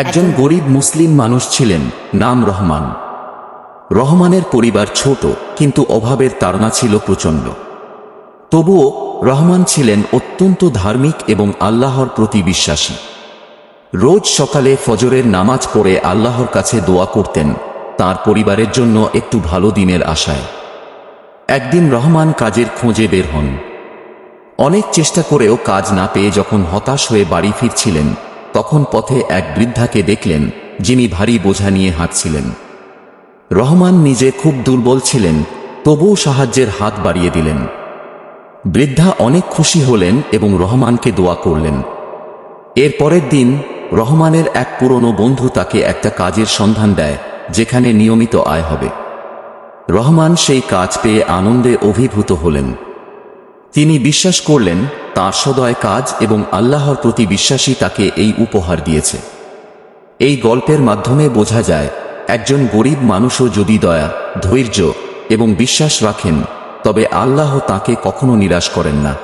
একজন গরিব মুসলিম মানুষ ছিলেন, নাম রহমান। রহমানের পরিবার ছোট, কিন্তু অভাবের তাড়না ছিল প্রচণ্ড। তবুও রহমান ছিলেন অত্যন্ত ধার্মিক এবং আল্লাহর প্রতি বিশ্বাসী। রোজ সকালে ফজরের নামাজ পড়ে আল্লাহর কাছে দোয়া করতেন, তার পরিবারের জন্য একটু ভালো দিনের আশায়। একদিন রহমান কাজের খোঁজে বের হন। অনেক চেষ্টা করেও কাজ না পেয়ে যখন হতাশ হয়ে বাড়ি ফিরছিলেন তখন পথে এক বৃদ্ধাকে দেখলেন, যিনি ভারী বোঝা নিয়ে হাঁটছিলেন। রহমান নিজে খুব দুর্বল ছিলেন, তবুও সাহায্যের হাত বাড়িয়ে দিলেন। বৃদ্ধা অনেক খুশি হলেন এবং রহমানকে দোয়া করলেন। এর পরের দিন রহমানের এক পুরনো বন্ধু তাকে একটা কাজের সন্ধান দেয়, যেখানে নিয়মিত আয় হবে। রহমান সেই কাজ পেয়ে আনন্দে অভিভূত হলেন। তিনি বিশ্বাস করলেন তাঁর সদয় কাজ এবং আল্লাহর প্রতি বিশ্বাসী তাকে এই উপহার দিয়েছে। এই গল্পের মাধ্যমে বোঝা যায়, একজন গরিব মানুষও যদি দয়া, ধৈর্য এবং বিশ্বাস রাখেন, তবে আল্লাহ তাকে কখনো নিরাশ করেন না।